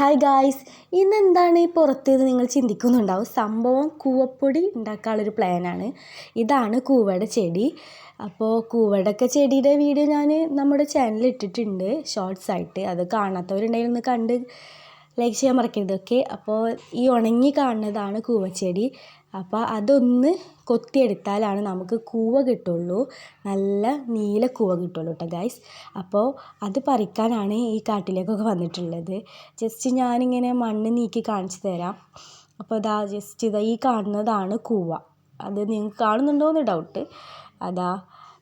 Hi guys ഇന്നെന്താണ് പുറത്തേത് നിങ്ങൾ ചിന്തിക്കുന്നുണ്ടാവും? സംഭവം കൂവപ്പൊടി ഉണ്ടാക്കാനുള്ളൊരു പ്ലാനാണ് ഇതാണ് കൂവയുടെ ചെടി. അപ്പോൾ കൂവടക്ക ചെടിയുടെ വീഡിയോ ഞാൻ നമ്മുടെ ചാനലിൽ ഇട്ടിട്ടുണ്ട് ഷോർട്സ് ആയിട്ട്. അത് കാണാത്തവരുണ്ടെങ്കിൽ ഒന്ന് കണ്ട് ലൈക്ക് ചെയ്യാൻ മറക്കരുത് ഓക്കെ അപ്പോൾ ഈ ഉണങ്ങി കാണുന്നതാണ് കൂവച്ചെടി. അപ്പോൾ അതൊന്ന് കൊത്തിയെടുത്താലാണ് നമുക്ക് കൂവ കിട്ടുള്ളൂ. നല്ല നീല കൂവ കിട്ടുള്ളൂ കേട്ടോ ഗൈസ് അപ്പോൾ അത് പറിക്കാനാണ് ഈ കാട്ടിലേക്കൊക്കെ വന്നിട്ടുള്ളത്. ജസ്റ്റ് ഞാനിങ്ങനെ മണ്ണ് നീക്കി കാണിച്ചു തരാം. അപ്പോൾ ഇതാ ജസ്റ്റ് ഇതാ ഈ കാണുന്നതാണ് കൂവ. അത് നിങ്ങൾക്ക് കാണുന്നുണ്ടോ എന്ന് ഡൗട്ട് അതാ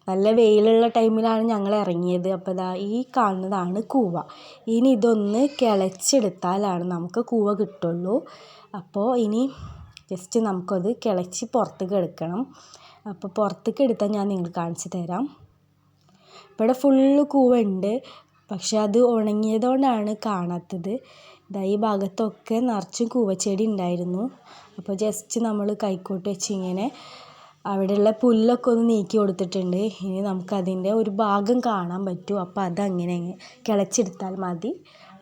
നല്ല വെയിലുള്ള ടൈമിലാണ് ഞങ്ങൾ ഇറങ്ങിയത്. അപ്പോൾ ഇതാ ഈ കാണുന്നതാണ് കൂവ. ഇനി ഇതൊന്ന് കിളച്ചെടുത്താലാണ് നമുക്ക് കൂവ കിട്ടുള്ളൂ. അപ്പോൾ ഇനി ജസ്റ്റ് നമുക്കത് കിളച്ച് പുറത്തേക്ക് എടുക്കണം. അപ്പോൾ പുറത്തേക്ക് എടുത്താൽ ഞാൻ നിങ്ങൾ കാണിച്ചു തരാം. ഇവിടെ ഫുള്ള് കൂവുണ്ട്. പക്ഷേ അത് ഉണങ്ങിയതുകൊണ്ടാണ് കാണാത്തത്. ഇതാ ഈ ഭാഗത്തൊക്കെ നിറച്ചും കൂവച്ചെടി ഉണ്ടായിരുന്നു. അപ്പോൾ ജസ്റ്റ് നമ്മൾ കൈക്കോട്ട് വെച്ച് ഇങ്ങനെ അവിടെയുള്ള പുല്ലൊക്കെ ഒന്ന് നീക്കി കൊടുത്തിട്ടുണ്ട്. ഇനി നമുക്കതിന്റെ ഒരു ഭാഗം കാണാൻ പറ്റും. അപ്പോൾ അതങ്ങനെ കിളച്ചെടുത്താൽ മതി.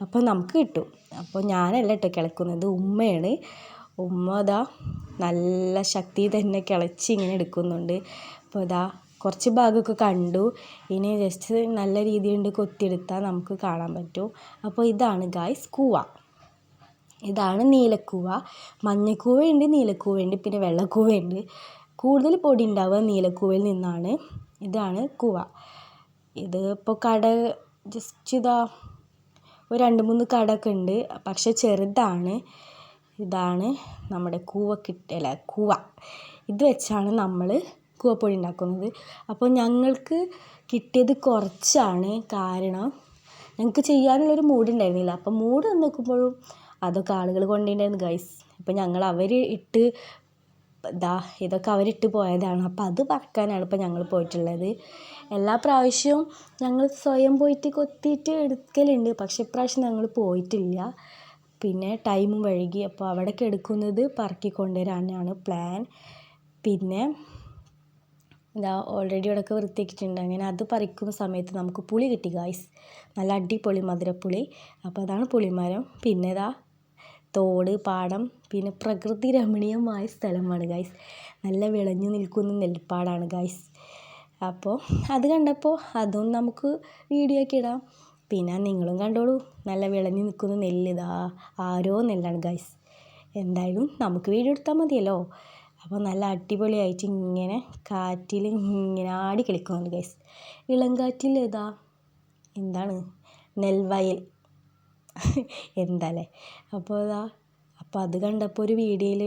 അപ്പോൾ നമുക്ക് കിട്ടും. അപ്പോൾ ഞാനല്ല കേട്ടോ കിളക്കുന്നത്. ഉമ്മയാണ്. ഉമ്മ ഇതാ നല്ല ശക്തിയിൽ തന്നെ കിളച്ച് ഇങ്ങനെ എടുക്കുന്നുണ്ട്. അപ്പോൾ ഇതാ കുറച്ച് ഭാഗമൊക്കെ കണ്ടു. ഇനി ജസ്റ്റ് നല്ല രീതിയിൽ കൊത്തിയെടുത്താൽ നമുക്ക് കാണാൻ പറ്റും. അപ്പോൾ ഇതാണ് ഗായ്സ് കൂവ. ഇതാണ് നീലക്കൂവ. മഞ്ഞക്കൂവയുണ്ട് നീലക്കൂവയുണ്ട് പിന്നെ വെള്ളക്കൂവയുണ്ട്. കൂടുതൽ പൊടി ഉണ്ടാവുക നീലക്കൂവയിൽ നിന്നാണ്. ഇതാണ് കൂവ. ഇത് ഇപ്പോൾ കട ജസ്റ്റ് ഇതാ ഒരു രണ്ട് മൂന്ന് കടയൊക്കെ ഉണ്ട്. പക്ഷെ ചെറുതാണ്. ഇതാണ് നമ്മുടെ കൂവ അല്ല കൂവ. ഇത് വെച്ചാണ് നമ്മൾ കൂവപ്പൊടി ഉണ്ടാക്കുന്നത്. അപ്പോൾ ഞങ്ങൾക്ക് കിട്ടിയത് കുറച്ചാണ് കാരണം ഞങ്ങൾക്ക് ചെയ്യാനുള്ളൊരു മൂഡ് ഉണ്ടായിരുന്നില്ല അപ്പോൾ മൂഡ് വന്ന് നോക്കുമ്പോഴും അതൊക്കെ ആളുകൾ കൊണ്ടുണ്ടായിരുന്നു ഗൈസ് അപ്പോൾ ഞങ്ങൾ അവർ ഇട്ട് ദാ ഇതൊക്കെ അവരിട്ട് പോയതാണ്. അപ്പോൾ അത് പറക്കാനാണ് ഇപ്പോൾ ഞങ്ങൾ പോയിട്ടുള്ളത്. എല്ലാ പ്രാവശ്യവും ഞങ്ങൾ സ്വയം പോയിട്ട് കൊത്തിയിട്ട് എടുക്കലുണ്ട്. പക്ഷേ ഇപ്രാവശ്യം ഞങ്ങൾ പോയിട്ടില്ല. പിന്നെ ടൈമും വൈകി. അപ്പോൾ അവിടെ എടുക്കുന്നത് പറക്കി കൊണ്ടുവരാനാണ് പ്ലാൻ പിന്നെ ഇതാ ഓൾറെഡി അവിടെയൊക്കെ വൃത്തിയാക്കിയിട്ടുണ്ട്. അങ്ങനെ അത് പറിക്കുന്ന സമയത്ത് നമുക്ക് പുളി കിട്ടി ഗായ്സ് നല്ല അടിപൊളി മധുരപ്പുളി. അപ്പോൾ അതാണ് പുളിമരം. പിന്നെ ഇതാ തോട് പാടം പിന്നെ പ്രകൃതി രമണീയമായ സ്ഥലമാണ് ഗായ്സ് നല്ല വിളഞ്ഞു നിൽക്കുന്ന നെൽപ്പാടാണ് ഗായ്സ് അപ്പോൾ അത് കണ്ടപ്പോൾ അതും നമുക്ക് വീഡിയോ ഒക്കെ ഇടാം. പിന്നെ നിങ്ങളും കണ്ടോളൂ. നല്ല വിളഞ്ഞു നിൽക്കുന്ന നെല്ല് ഇതാ. ആരോ നെല്ലാണ് ഗൈസ് എന്തായാലും നമുക്ക് വീഡിയോ എടുത്താൽ മതിയല്ലോ. അപ്പോൾ നല്ല അടിപൊളിയായിട്ട് ഇങ്ങനെ കാറ്റിൽ ഇങ്ങനെ ആടി കളിക്കുന്നുണ്ട് ഗൈസ് ഇളം കാറ്റിൽ ഇതാ. എന്താണ്? നെൽവയൽ. എന്താല്ലേ? അപ്പോൾ ഇതാ. അപ്പോൾ അത് കണ്ടപ്പോൾ ഒരു വീഡിയോയിൽ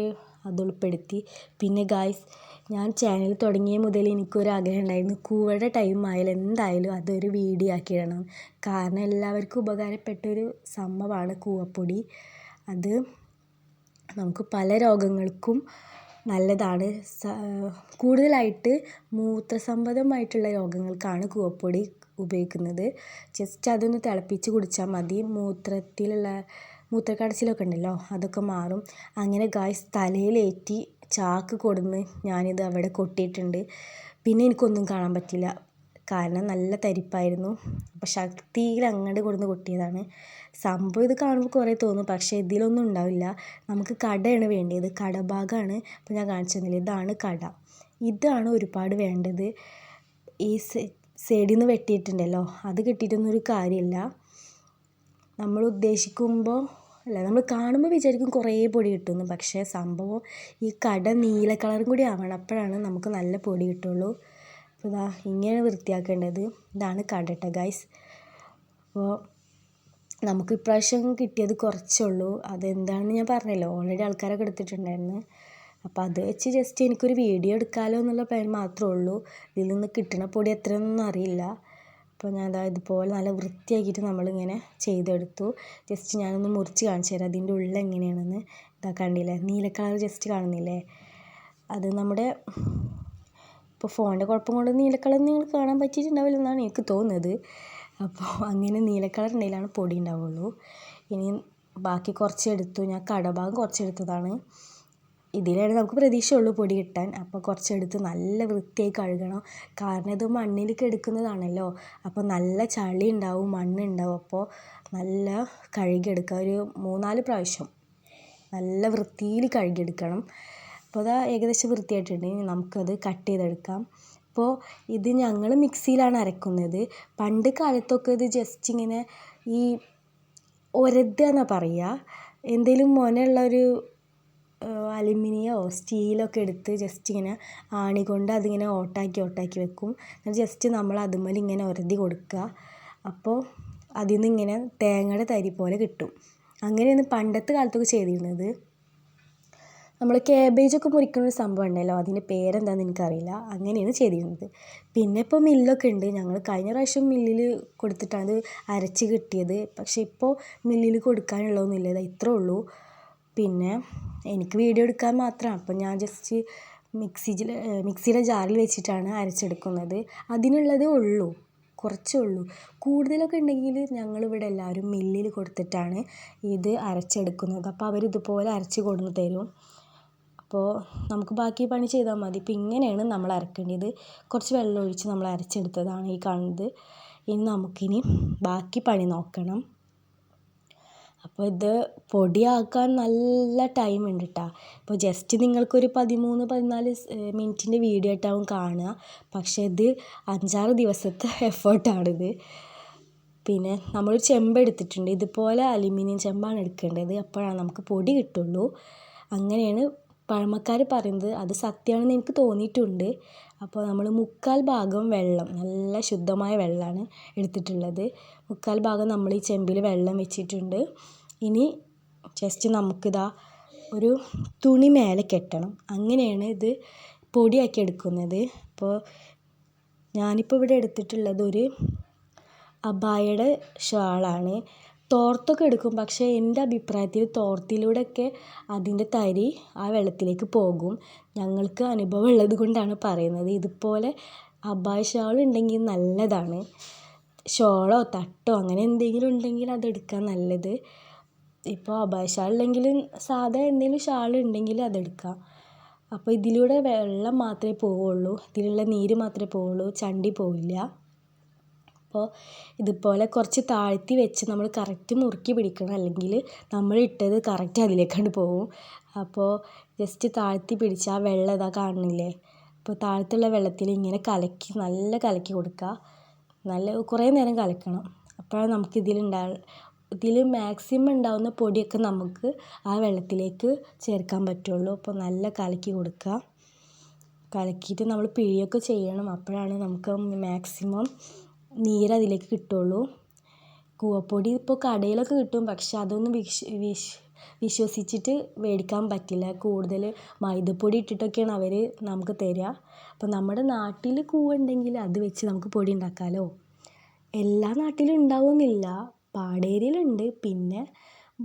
അത് ഉൾപ്പെടുത്തി. പിന്നെ ഗായ്സ് ഞാൻ ചാനൽ തുടങ്ങിയ മുതൽ എനിക്കൊരു ആഗ്രഹം ഉണ്ടായിരുന്നു. കൂവയുടെ ടൈം ആയാലും എന്തായാലും അതൊരു വീഡിയോ ആക്കി ഇടണം. കാരണം എല്ലാവർക്കും ഉപകാരപ്പെട്ട ഒരു സംഭവമാണ് കൂവപ്പൊടി. അത് നമുക്ക് പല രോഗങ്ങൾക്കും നല്ലതാണ്. കൂടുതലായിട്ട് മൂത്രസംബന്ധമായിട്ടുള്ള രോഗങ്ങൾക്കാണ് കൂവപ്പൊടി ഉപയോഗിക്കുന്നത്. ജസ്റ്റ് അതൊന്ന് തിളപ്പിച്ച് കുടിച്ചാൽ മതി. മൂത്രത്തിലുള്ള മൂത്രക്കടച്ചിലൊക്കെ ഉണ്ടല്ലോ അതൊക്കെ മാറും. അങ്ങനെ ഗായ്സ് തലയിലേറ്റി ചാക്ക് കൊടുന്ന് ഞാനിത് അവിടെ കൊട്ടിയിട്ടുണ്ട്. പിന്നെ എനിക്കൊന്നും കാണാൻ പറ്റില്ല കാരണം നല്ല തരിപ്പായിരുന്നു. അപ്പോൾ ശക്തിയിൽ അങ്ങോട്ട് കൊടുന്ന് കൊട്ടിയതാണ്. സംഭവം ഇത് കാണുമ്പോൾ കുറേ തോന്നും. പക്ഷേ ഇതിലൊന്നും ഉണ്ടാവില്ല. നമുക്ക് കടയാണ് വേണ്ടത് കടഭാഗമാണ് അപ്പോൾ ഞാൻ കാണിച്ചു തന്നില്ല? ഇതാണ് കട. ഇതാണ് ഒരുപാട് വേണ്ടത്. ഈ സൈഡിൽ നിന്ന് വെട്ടിയിട്ടുണ്ടല്ലോ. അത് കിട്ടിയിട്ടൊന്നും ഒരു കാര്യമില്ല. നമ്മൾ ഉദ്ദേശിക്കുമ്പോൾ അല്ല? നമ്മൾ കാണുമ്പോൾ വിചാരിക്കും കുറേ പൊടി കിട്ടുമെന്ന്. പക്ഷേ സംഭവം ഈ കട നീല കളറും കൂടി ആവണം അപ്പോഴാണ് നമുക്ക് നല്ല പൊടി കിട്ടുള്ളൂ. അപ്പോൾ ഇതാ ഇങ്ങനെ വൃത്തിയാക്കേണ്ടത്. ഇതാണ് കട ഗൈസ് അപ്പോൾ നമുക്ക് ഇപ്രാവശ്യം കിട്ടിയത് കുറച്ചേ ഉള്ളൂ. അതെന്താണെന്ന് ഞാൻ പറഞ്ഞല്ലോ. ഓൾറെഡി ആൾക്കാരൊക്കെ എടുത്തിട്ടുണ്ടായിരുന്നു. അപ്പോൾ അത് വെച്ച് ജസ്റ്റ് എനിക്കൊരു വീഡിയോ എടുക്കാമല്ലോ എന്നുള്ള പ്ലാൻ മാത്രമേ ഉള്ളൂ. ഇതിൽ നിന്ന് കിട്ടുന്ന പൊടി എത്രയൊന്നും അറിയില്ല. അപ്പോൾ ഞാൻ ദാ ഇതുപോലെ നല്ല വൃത്തിയാക്കിയിട്ട് നമ്മളിങ്ങനെ ചെയ്തെടുത്തു. ജസ്റ്റ് ഞാനൊന്ന് മുറിച്ച് കാണിച്ചു തരാം. അതിന്റെ ഉള്ളിൽ എങ്ങനെയാണെന്ന് ഇതാ കണ്ടില്ലേ? നീല കളർ ജസ്റ്റ് കാണുന്നില്ലേ? അത് നമ്മുടെ ഇപ്പോൾ ഫോണിന്റെ കുഴപ്പം കൊണ്ട് നീല കളർ നിങ്ങൾക്ക് കാണാൻ പറ്റിയിട്ടുണ്ടാവില്ല എന്നാണ് എനിക്ക് തോന്നുന്നത്. അപ്പോൾ അങ്ങനെ നീല കളർ ഉണ്ടെങ്കിലാണ് പൊടി ഉണ്ടാവുള്ളൂ. ഇനി ബാക്കി കുറച്ച് എടുത്തു. ഞാൻ കടഭാഗം കുറച്ച് എടുത്തതാണ്. ഇതിലാണ് നമുക്ക് പ്രതീക്ഷയുള്ളൂ പൊടി കിട്ടാൻ. അപ്പോൾ കുറച്ചെടുത്ത് നല്ല വൃത്തിയായി കഴുകണം. കാരണം ഇത് മണ്ണിൽ കിടക്കുന്നതാണല്ലോ. അപ്പോൾ നല്ല ചളി ഉണ്ടാവും മണ്ണുണ്ടാവും അപ്പോൾ നല്ല കഴുകിയെടുക്കുക. ഒരു മൂന്നാൽ പ്രാവശ്യം നല്ല വൃത്തിയിൽ കഴുകിയെടുക്കണം. അപ്പോൾ അതാ ഏകദേശം വൃത്തിയായിട്ടുണ്ട്. നമുക്കത് കട്ട് ചെയ്തെടുക്കാം. അപ്പോൾ ഇത് ഞങ്ങൾ മിക്സിയിലാണ് അരക്കുന്നത്. പണ്ട് കാലത്തൊക്കെ ഇത് ജസ്റ്റ് ഇങ്ങനെ ഈ ഒരതുക പറയുക. എന്തെങ്കിലും മുനയുള്ള ഒരു അലുമിനിയമോ സ്റ്റീലൊക്കെ എടുത്ത് ജസ്റ്റ് ഇങ്ങനെ ആണി കൊണ്ട് അതിങ്ങനെ ഓട്ടാക്കി ഓട്ടാക്കി വെക്കും. എന്നിട്ട് ജസ്റ്റ് നമ്മൾ അതുമ്മേൽ ഇങ്ങനെ ഉരതി കൊടുക്കുക. അപ്പോൾ അതിൽ നിന്ന് ഇങ്ങനെ തേങ്ങയുടെ തരി പോലെ കിട്ടും. അങ്ങനെയാണ് പണ്ടത്തെ കാലത്തൊക്കെ ചെയ്തിരുന്നത്. നമ്മൾ കാബേജൊക്കെ മുറിക്കുന്ന ഒരു സംഭവം ഉണ്ടല്ലോ അതിന്റെ പേരെന്താണെന്ന് എനിക്കറിയില്ല. അങ്ങനെയാണ് ചെയ്തിരുന്നത്. പിന്നെ ഇപ്പോൾ മില്ലൊക്കെ ഉണ്ട്. ഞങ്ങൾ കഴിഞ്ഞ പ്രാവശ്യം മില്ലിൽ കൊടുത്തിട്ടാണ് അരച്ച് കിട്ടിയത്. പക്ഷേ ഇപ്പോൾ മില്ലിൽ കൊടുക്കാനുള്ളതൊന്നുമില്ല. ഇതാ ഇത്രേ ഉള്ളൂ. പിന്നെ എനിക്ക് വീഡിയോ എടുക്കാൻ മാത്രമാണ് അപ്പോൾ ഞാൻ ജസ്റ്റ് മിക്സിയിൽ മിക്സിയുടെ ജാറിൽ വെച്ചിട്ടാണ് അരച്ചെടുക്കുന്നത്. അതിനുള്ളതേ ഉള്ളൂ. കുറച്ചേ ഉള്ളൂ. കൂടുതലൊക്കെ ഉണ്ടെങ്കിൽ ഞങ്ങളിവിടെ എല്ലാവരും മില്ലിൽ കൊടുത്തിട്ടാണ് ഇത് അരച്ചെടുക്കുന്നത്. അപ്പോൾ അവർ ഇതുപോലെ അരച്ച് കൊണ്ടുവന്ന് തരും. അപ്പോൾ നമുക്ക് ബാക്കി പണി ചെയ്താൽ മതി. ഇപ്പോൾ ഇങ്ങനെയാണ് നമ്മൾ അരക്കേണ്ടത്. കുറച്ച് വെള്ളം ഒഴിച്ച് നമ്മൾ അരച്ചെടുത്തതാണ് ഈ കാണുന്നത്. ഇനി നമുക്കിനി ബാക്കി പണി നോക്കണം. അപ്പോൾ ഇത് പൊടിയാക്കാൻ നല്ല ടൈം ഉണ്ട് കേട്ടോ അപ്പോൾ ജസ്റ്റ് നിങ്ങൾക്കൊരു പതിമൂന്ന് പതിനാല് മിനിറ്റിന്റെ വീഡിയോ ആയിട്ടാവും കാണുക. പക്ഷേ ഇത് അഞ്ചാറ് ദിവസത്തെ എഫേർട്ടാണിത് പിന്നെ നമ്മൾ ചെമ്പ് എടുത്തിട്ടുണ്ട്. ഇതുപോലെ അലുമിനിയം ചെമ്പാണ് എടുക്കേണ്ടത്. അപ്പോഴാണ് നമുക്ക് പൊടി കിട്ടുള്ളൂ. അങ്ങനെയാണ് പഴമക്കാർ പറയുന്നത്. അത് സത്യമാണെന്ന് എനിക്ക് തോന്നിയിട്ടുണ്ട്. അപ്പോൾ നമ്മൾ മുക്കാൽ ഭാഗം വെള്ളം നല്ല ശുദ്ധമായ വെള്ളമാണ് എടുത്തിട്ടുള്ളത്. മുക്കാൽ ഭാഗം നമ്മൾ ഈ ചെമ്പിൽ വെള്ളം വെച്ചിട്ടുണ്ട്. ഇനി ജസ്റ്റ് നമുക്കിതാ ഒരു തുണി മേലെ കെട്ടണം. അങ്ങനെയാണ് ഇത് പൊടിയാക്കി എടുക്കുന്നത്. അപ്പോൾ ഞാനിപ്പോൾ ഇവിടെ എടുത്തിട്ടുള്ളത് ഒരു അബായയുടെ ഷാളാണ്. തോർത്തൊക്കെ എടുക്കും പക്ഷേ എന്റെ അഭിപ്രായത്തിൽ തോർത്തിലൂടെയൊക്കെ അതിന്റെ തരി ആ വെള്ളത്തിലേക്ക് പോകും. ഞങ്ങൾക്ക് അനുഭവം ഉള്ളത് കൊണ്ടാണ് പറയുന്നത്. ഇതുപോലെ അബായ ഷാൾ ഉണ്ടെങ്കിൽ നല്ലതാണ്. ഷോളോ തട്ടോ അങ്ങനെ എന്തെങ്കിലും ഉണ്ടെങ്കിൽ അതെടുക്കാൻ നല്ലത്. ഇപ്പോൾ അബായ ഷാൾ ഇല്ലെങ്കിൽ സാധാ എന്തെങ്കിലും ഷാൾ ഉണ്ടെങ്കിൽ അതെടുക്കാം അപ്പോൾ ഇതിലൂടെ വെള്ളം മാത്രമേ പോവുള്ളൂ. ഇതിലുള്ള നീര് മാത്രമേ പോവുള്ളൂ. ചണ്ടി പോവില്ല. അപ്പോൾ ഇതുപോലെ കുറച്ച് താഴ്ത്തി വെച്ച് നമ്മൾ കറക്റ്റ് മുറുക്കി പിടിക്കണം. അല്ലെങ്കിൽ നമ്മൾ ഇട്ടത് കറക്റ്റ് അതിലേക്കാണ്ട് പോവും അപ്പോൾ ജസ്റ്റ് താഴ്ത്തി പിടിച്ച് ആ വെള്ളം ഇതാ കാണുന്നില്ലേ? അപ്പോൾ താഴത്തുള്ള വെള്ളത്തിൽ ഇങ്ങനെ കലക്കി നല്ല കലക്കി കൊടുക്കുക നല്ല കുറേ നേരം കലക്കണം. അപ്പോഴാണ് നമുക്ക് ഇതിലുണ്ടാ ഇതിൽ മാക്സിമം ഉണ്ടാവുന്ന പൊടിയൊക്കെ നമുക്ക് ആ വെള്ളത്തിലേക്ക് ചേർക്കാൻ പറ്റുള്ളൂ. അപ്പോൾ നല്ല കലക്കി കൊടുക്കുക കലക്കിയിട്ട് നമ്മൾ പിഴിയൊക്കെ ചെയ്യണം. അപ്പോഴാണ് നമുക്ക് മാക്സിമം നീര് അതിലേക്ക് കിട്ടുള്ളൂ. കൂവപ്പൊടി ഇപ്പോൾ കടയിലൊക്കെ കിട്ടും. പക്ഷെ അതൊന്നും വിഷ് വിശ്വ വിശ്വസിച്ചിട്ട് മേടിക്കാൻ പറ്റില്ല. കൂടുതൽ മൈദപ്പൊടി ഇട്ടിട്ടൊക്കെയാണ് അവർ നമുക്ക് തരിക. അപ്പോൾ നമ്മുടെ നാട്ടിൽ കൂവുണ്ടെങ്കിൽ അത് വെച്ച് നമുക്ക് പൊടി ഉണ്ടാക്കാമല്ലോ എല്ലാ നാട്ടിലും ഉണ്ടാവുമെന്നില്ല പാടേരിയിലുണ്ട്. പിന്നെ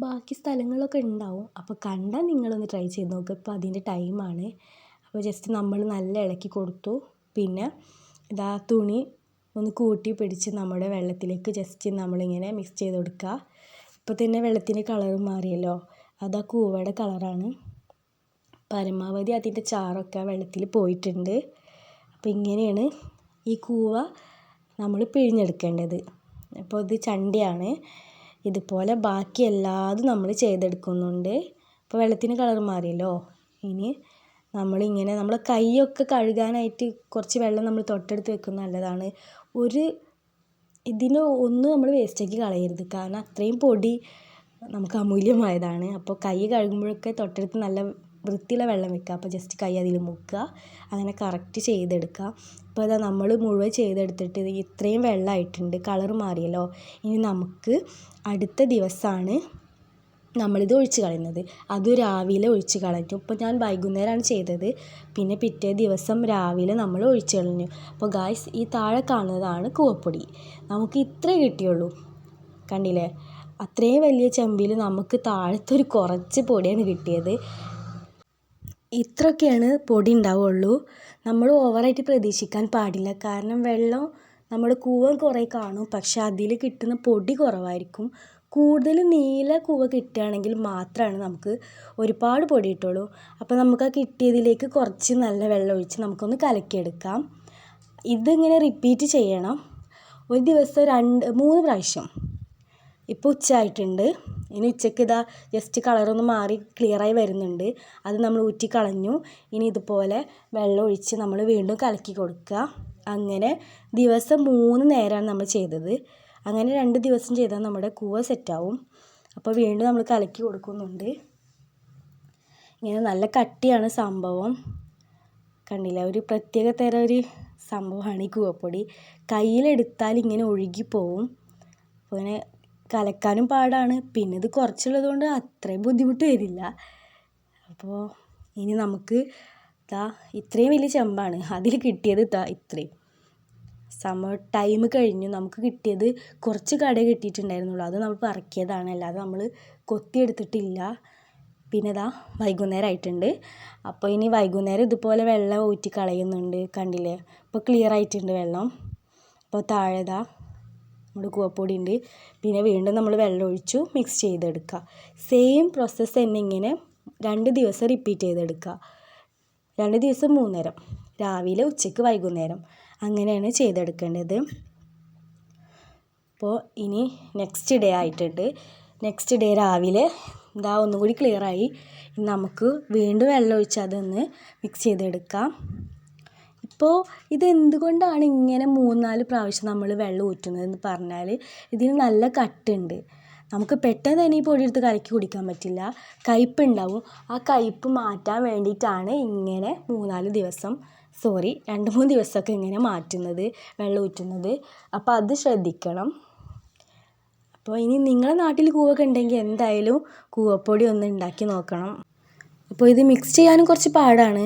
ബാക്കി സ്ഥലങ്ങളിലൊക്കെ ഉണ്ടാവും. അപ്പോൾ കണ്ടാൽ നിങ്ങളൊന്ന് ട്രൈ ചെയ്ത് നോക്കുക ഇപ്പോൾ അതിന്റെ ടൈമാണ് അപ്പോൾ ജസ്റ്റ് നമ്മൾ നല്ല ഇളക്കി കൊടുത്തു. പിന്നെ ഇതാ തുണി ഒന്ന് കൂട്ടി പിടിച്ച് നമ്മുടെ വെള്ളത്തിലേക്ക് ജസ്റ്റ് നമ്മളിങ്ങനെ മിക്സ് ചെയ്ത് കൊടുക്കുക. ഇപ്പോൾ തന്നെ വെള്ളത്തിന്റെ കളർ മാറിയല്ലോ. അത് ആ കൂവയുടെ കളറാണ് പരമാവധി അതിന്റെ ചാറൊക്കെ വെള്ളത്തിൽ പോയിട്ടുണ്ട്. അപ്പോൾ ഇങ്ങനെയാണ് ഈ കൂവ നമ്മൾ പിഴിഞ്ഞെടുക്കേണ്ടത്. അപ്പോൾ ഇത് ചണ്ടിയാണ്. ഇതുപോലെ ബാക്കി എല്ലാതും നമ്മൾ ചെയ്തെടുക്കുന്നുണ്ട്. ഇപ്പോൾ വെള്ളത്തിന് കളർ മാറിയല്ലോ. ഇനി നമ്മളിങ്ങനെ നമ്മൾ കൈയൊക്കെ കഴുകാനായിട്ട് കുറച്ച് വെള്ളം നമ്മൾ തൊട്ടടുത്ത് വെക്കുന്നത് നല്ലതാണ്. ഒരു ഇതിന് ഒന്നും നമ്മൾ വേസ്റ്റാക്കി കളയരുത്. കാരണം അത്രയും പൊടി നമുക്ക് അമൂല്യമായതാണ്. അപ്പോൾ കൈ കഴുകുമ്പോഴൊക്കെ തൊട്ടടുത്ത് നല്ല വൃത്തിയുള്ള വെള്ളം വെക്കുക. അപ്പോൾ ജസ്റ്റ് കൈ അതിൽ മുക്കുക. അങ്ങനെ കറക്റ്റ് ചെയ്തെടുക്കുക. ഇപ്പോൾ ഇതാ നമ്മൾ മുഴുവൻ ചെയ്തെടുത്തിട്ട് ഇത് ഇത്രയും വെള്ളമായിട്ടുണ്ട്. കളർ മാറിയല്ലോ. ഇനി നമുക്ക് അടുത്ത ദിവസമാണ് നമ്മളിത് ഒഴിച്ച് കളയുന്നത്. അത് രാവിലെ ഒഴിച്ച് കളഞ്ഞു. ഇപ്പോൾ ഞാൻ വൈകുന്നേരമാണ് ചെയ്തത്. പിന്നെ പിറ്റേ ദിവസം രാവിലെ നമ്മൾ ഒഴിച്ച് കളഞ്ഞു. അപ്പോൾ ഗായ്സ് ഈ താഴെ കാണുന്നതാണ് കൂവപ്പൊടി. നമുക്ക് ഇത്രേ കിട്ടിയുള്ളൂ. കണ്ടില്ലേ? അത്രയും വലിയ ചെമ്പിൽ നമുക്ക് താഴത്തൊരു കുറച്ച് പൊടിയാണ് കിട്ടിയത്. ഇത്രയൊക്കെയാണ് പൊടി ഉണ്ടാവുള്ളൂ. നമ്മൾ ഓവറായിട്ട് പ്രതീക്ഷിക്കാൻ പാടില്ല. കാരണം വെള്ളം നമ്മൾ കൂവൻ കുറേ കാണും. പക്ഷെ അതിൽ കിട്ടുന്ന പൊടി കുറവായിരിക്കും. കൂടുതൽ നീല കൂവ കിട്ടുകയാണെങ്കിൽ മാത്രമാണ് നമുക്ക് ഒരുപാട് പൊടി കിട്ടുള്ളൂ അപ്പോൾ നമുക്ക് ആ കിട്ടിയതിലേക്ക് കുറച്ച് നല്ല വെള്ളം ഒഴിച്ച് നമുക്കൊന്ന് കലക്കിയെടുക്കാം. ഇതിങ്ങനെ റിപ്പീറ്റ് ചെയ്യണം. ഒരു ദിവസം രണ്ട് മൂന്ന് പ്രാവശ്യം. ഇപ്പോൾ ഉച്ച ആയിട്ടുണ്ട് ഇനി ഉച്ചയ്ക്ക് ഇതാ ജസ്റ്റ് കളറൊന്ന് മാറി ക്ലിയറായി വരുന്നുണ്ട്. അത് നമ്മൾ ഊറ്റി കളഞ്ഞു. ഇനി ഇതുപോലെ വെള്ളം ഒഴിച്ച് നമ്മൾ വീണ്ടും കലക്കി കൊടുക്കുക. അങ്ങനെ ദിവസം മൂന്ന് നേരമാണ് നമ്മൾ ചെയ്തത്. അങ്ങനെ രണ്ട് ദിവസം ചെയ്താൽ നമ്മുടെ കൂവ സെറ്റാവും. അപ്പോൾ വീണ്ടും നമ്മൾ കലക്കി കൊടുക്കുന്നുണ്ട്. ഇങ്ങനെ നല്ല കട്ടിയാണ് സംഭവം. കണ്ടില്ല? ഒരു പ്രത്യേക തരം ഒരു സംഭവമാണ് ഈ കൂവപ്പൊടി. കയ്യിലെടുത്താൽ ഇങ്ങനെ ഒഴുകിപ്പോവും. അപ്പോൾ ഇങ്ങനെ കലക്കാനും പാടാണ്. പിന്നെ ഇത് കുറച്ചുള്ളത് കൊണ്ട് അത്രയും ബുദ്ധിമുട്ട് വരില്ല. അപ്പോൾ ഇനി നമുക്ക് ഇതാ ഇത്രയും വലിയ ചെമ്പാണ്. അതിൽ കിട്ടിയത് ഇതാ ഇത്രയും. സമ ടൈം കഴിഞ്ഞു. നമുക്ക് കിട്ടിയത് കുറച്ച് കട കിട്ടിയിട്ടുണ്ടായിരുന്നുള്ളൂ. അത് നമ്മൾ പറക്കിയതാണ്. അല്ലാതെ നമ്മൾ കൊത്തിയെടുത്തിട്ടില്ല പിന്നെ ഇതാ വൈകുന്നേരം ആയിട്ടുണ്ട്. അപ്പോൾ ഇനി വൈകുന്നേരം ഇതുപോലെ വെള്ളം ഊറ്റി കളയുന്നുണ്ട്. കണ്ടില്ലേ? ഇപ്പോൾ ക്ലിയർ ആയിട്ടുണ്ട് വെള്ളം. അപ്പോൾ താഴെ ഇതാ നമ്മുടെ കൂവപ്പൊടി ഉണ്ട്. പിന്നെ വീണ്ടും നമ്മൾ വെള്ളം ഒഴിച്ചു മിക്സ് ചെയ്തെടുക്കുക. സെയിം പ്രോസസ്സ് തന്നെ ഇങ്ങനെ രണ്ട് ദിവസം റിപ്പീറ്റ് ചെയ്തെടുക്കുക. രണ്ട് ദിവസം മൂന്നേരം. രാവിലെ ഉച്ചയ്ക്ക് വൈകുന്നേരം. അങ്ങനെയാണ് ചെയ്തെടുക്കേണ്ടത്. അപ്പോൾ ഇനി നെക്സ്റ്റ് ഡേ ആയിട്ടുണ്ട്. നെക്സ്റ്റ് ഡേ രാവിലെ ഇതാ ഒന്നുകൂടി ക്ലിയറായി നമുക്ക് വീണ്ടും വെള്ളം ഒഴിച്ച് അതൊന്ന് മിക്സ് ചെയ്തെടുക്കാം. ഇപ്പോൾ ഇതെന്തുകൊണ്ടാണ് ഇങ്ങനെ മൂന്നാൽ പ്രാവശ്യം നമ്മൾ വെള്ളം ഊറ്റുന്നതെന്ന് പറഞ്ഞാൽ ഇതിന് നല്ല കട്ടുണ്ട്. നമുക്ക് പെട്ടെന്ന് തന്നെ ഈ പൊടി എടുത്ത് കലക്കി കുടിക്കാൻ പറ്റില്ല. കയ്പ്പുണ്ടാവും ആ കയ്പ്പ് മാറ്റാൻ വേണ്ടിയിട്ടാണ് ഇങ്ങനെ മൂന്നാൽ ദിവസം സോറി രണ്ട് മൂന്ന് ദിവസമൊക്കെ ഇങ്ങനെ മാറ്റുന്നത് വെള്ളം ഊറ്റുന്നത്. അപ്പോൾ അത് ശ്രദ്ധിക്കണം. അപ്പോൾ ഇനി നിങ്ങളുടെ നാട്ടിൽ കൂവൊക്കെ ഉണ്ടെങ്കിൽ എന്തായാലും കൂവപ്പൊടി ഒന്ന് ഉണ്ടാക്കി നോക്കണം. അപ്പോൾ ഇത് മിക്സ് ചെയ്യാനും കുറച്ച് പാടാണ്.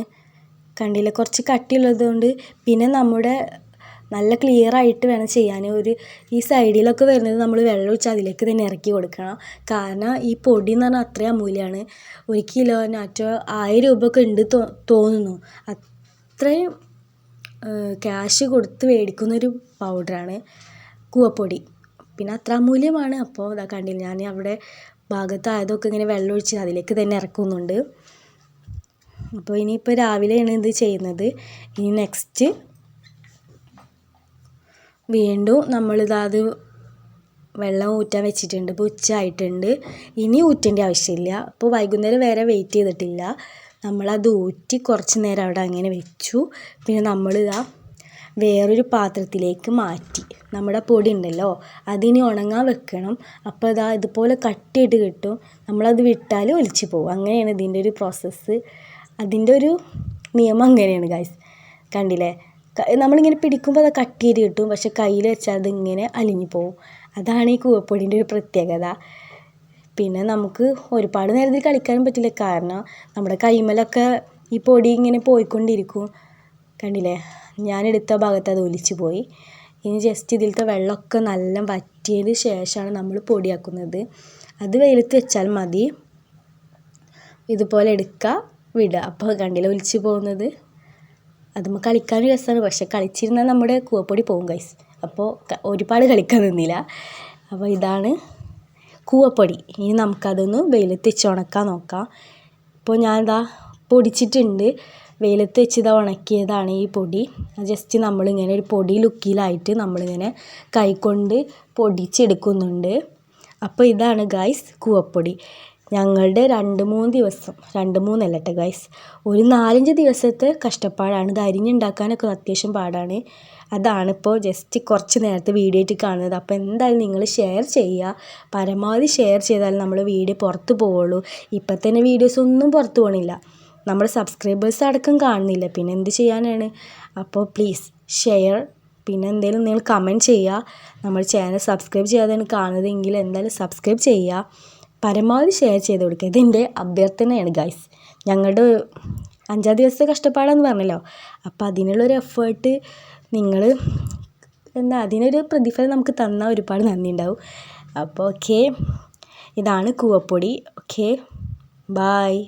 കണ്ടില്ല കുറച്ച് കട്ടിയുള്ളത് കൊണ്ട് പിന്നെ നമ്മുടെ നല്ല ക്ലിയർ ആയിട്ട് വേണം ചെയ്യാൻ. ഒരു ഈ സൈഡിലൊക്കെ വരുന്നത് നമ്മൾ വെള്ളം ഒഴിച്ച് അതിലേക്ക് തന്നെ ഇറക്കി കൊടുക്കണം. കാരണം ഈ പൊടി എന്ന് പറഞ്ഞാൽ അത്രയും അമൂല്യമാണ് ഒരു കിലോനാറ്റോ ആയിരം രൂപ ഒക്കെ ഉണ്ട് തോന്നുന്നു. അത്രയും ക്യാഷ് കൊടുത്ത് മേടിക്കുന്നൊരു പൗഡറാണ് കൂവപ്പൊടി. പിന്നെ അത്ര അമൂല്യമാണ്. അപ്പോൾ ഇതാ കണ്ടില്ല ഞാൻ അവിടെ ഭാഗത്തായതൊക്കെ ഇങ്ങനെ വെള്ളമൊഴിച്ച് അതിലേക്ക് തന്നെ ഇറക്കുന്നുണ്ട്. അപ്പോൾ ഇനിയിപ്പോൾ രാവിലെയാണ് ഇത് ചെയ്യുന്നത്. ഇനി നെക്സ്റ്റ് വീണ്ടും നമ്മളിതാ അത് വെള്ളം ഊറ്റാൻ വെച്ചിട്ടുണ്ട്. ഇപ്പോൾ ഉച്ച ആയിട്ടുണ്ട് ഇനി ഊറ്റേണ്ട ആവശ്യമില്ല. അപ്പോൾ വൈകുന്നേരം വരെ വെയിറ്റ് ചെയ്തിട്ടില്ല. നമ്മളത് ഊറ്റി കുറച്ച് നേരം അവിടെ അങ്ങനെ വെച്ചു. പിന്നെ നമ്മൾ നമ്മളിതാ വേറൊരു പാത്രത്തിലേക്ക് മാറ്റി. നമ്മുടെ പൊടി ഉണ്ടല്ലോ അതിനി ഉണങ്ങാൻ വെക്കണം. അപ്പോൾ ഇതാ ഇതുപോലെ കട്ടിയായിട്ട് കിട്ടും. നമ്മളത് വിട്ടാൽ ഒലിച്ചു പോകും. അങ്ങനെയാണ് ഇതിന്റെ ഒരു പ്രോസസ്സ് അതിന്റെ ഒരു നിയമം അങ്ങനെയാണ് ഗൈസ് കണ്ടില്ലേ? നമ്മളിങ്ങനെ പിടിക്കുമ്പോൾ അത് കട്ട് ചെയ്ത് കിട്ടും. പക്ഷെ കയ്യിൽ വെച്ചാൽ അതിങ്ങനെ അലിഞ്ഞു പോവും അതാണ് ഈ കൂവപ്പൊടിന്റെ ഒരു പ്രത്യേകത. പിന്നെ നമുക്ക് ഒരുപാട് നേരത്തിൽ കളിക്കാനും പറ്റില്ല. കാരണം നമ്മുടെ കൈമലൊക്കെ ഈ പൊടി ഇങ്ങനെ പോയിക്കൊണ്ടിരിക്കും. കണ്ടില്ലേ? ഞാനെടുത്ത ഭാഗത്ത് അത് ഒലിച്ചു പോയി. ഇനി ജസ്റ്റ് ഇതിലത്തെ വെള്ളമൊക്കെ നല്ല വറ്റിയതിന് ശേഷമാണ് നമ്മൾ പൊടിയാക്കുന്നത്. അത് വെയിലത്ത് വെച്ചാൽ മതി. ഇതുപോലെ എടുക്കുക വിടുക അപ്പോൾ കണ്ടില്ല ഒലിച്ച് പോകുന്നത്? അത് നമുക്ക് കളിക്കാൻ രസമാണ്. പക്ഷെ കളിച്ചിരുന്നാൽ നമ്മുടെ കൂവപ്പൊടി പോകും ഗൈസ് അപ്പോൾ ഒരുപാട് കളിക്കാൻ നിന്നില്ല. അപ്പോൾ ഇതാണ് കൂവപ്പൊടി. ഇനി നമുക്കതൊന്ന് വെയിലത്ത് വെച്ച് ഉണക്കാൻ നോക്കാം. ഇപ്പോൾ ഞാനിതാ പൊടിച്ചിട്ടുണ്ട്. വെയിലത്ത് വെച്ച് ഇതാ ഉണക്കിയതാണ് ഈ പൊടി. ജസ്റ്റ് നമ്മളിങ്ങനെ ഒരു പൊടി ലുക്കിലായിട്ട് നമ്മളിങ്ങനെ കൈക്കൊണ്ട് പൊടിച്ചെടുക്കുന്നുണ്ട്. അപ്പോൾ ഇതാണ് ഗൈസ് കൂവപ്പൊടി. ഞങ്ങളുടെ രണ്ട് മൂന്ന് ദിവസം രണ്ട് മൂന്നല്ല കേട്ടോ ഗൈസ് ഒരു നാലഞ്ച് ദിവസത്തെ കഷ്ടപ്പാടാണ്. ഇത് അരിഞ്ഞുണ്ടാക്കാനൊക്കെ അത്യാവശ്യം പാടാണ്. അതാണിപ്പോൾ ജസ്റ്റ് കുറച്ച് നേരത്തെ വീഡിയോ ആയിട്ട് കാണുന്നത്. അപ്പോൾ എന്തായാലും നിങ്ങൾ ഷെയർ ചെയ്യുക. പരമാവധി ഷെയർ ചെയ്താൽ നമ്മൾ വീഡിയോ പുറത്ത് പോവുള്ളൂ. ഇപ്പം തന്നെ വീഡിയോസ് ഒന്നും പുറത്ത് പോകണില്ല നമ്മൾ സബ്സ്ക്രൈബേഴ്സ് അടക്കം കാണുന്നില്ല. പിന്നെ എന്ത് ചെയ്യാനാണ്? അപ്പോൾ പ്ലീസ് ഷെയർ പിന്നെ എന്തെങ്കിലും നിങ്ങൾ കമന്റ് ചെയ്യുക. നമ്മൾ ചാനൽ സബ്സ്ക്രൈബ് ചെയ്യാതെയാണ് കാണുന്നതെങ്കിൽ എന്തായാലും സബ്സ്ക്രൈബ് ചെയ്യുക. പരമാവധി ഷെയർ ചെയ്ത് കൊടുക്കുക. ഇതെന്റെ അഭ്യർത്ഥനയാണ് ഗൈസ് ഞങ്ങളുടെ അഞ്ചാം ദിവസത്തെ കഷ്ടപ്പാടാന്ന് പറഞ്ഞല്ലോ. അപ്പോൾ അതിനുള്ളൊരു എഫേർട്ട് നിങ്ങൾ എന്താ അതിനൊരു പ്രതിഫലം നമുക്ക് തന്നാൽ ഒരുപാട് നന്ദി ഉണ്ടാവും അപ്പോൾ ഓക്കെ ഇതാണ് കൂവപ്പൊടി. Okay bye